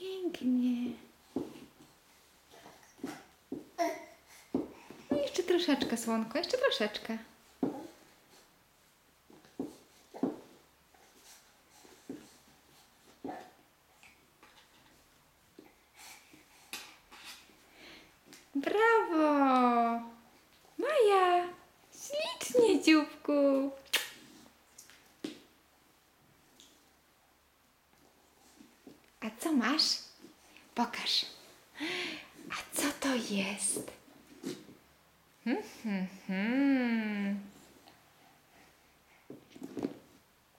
Pięknie. No jeszcze troszeczkę, słonko, jeszcze troszeczkę. Brawo! Maja! Ślicznie, dzióbku! A co masz? Pokaż. A co to jest? Hmm, hmm, hmm.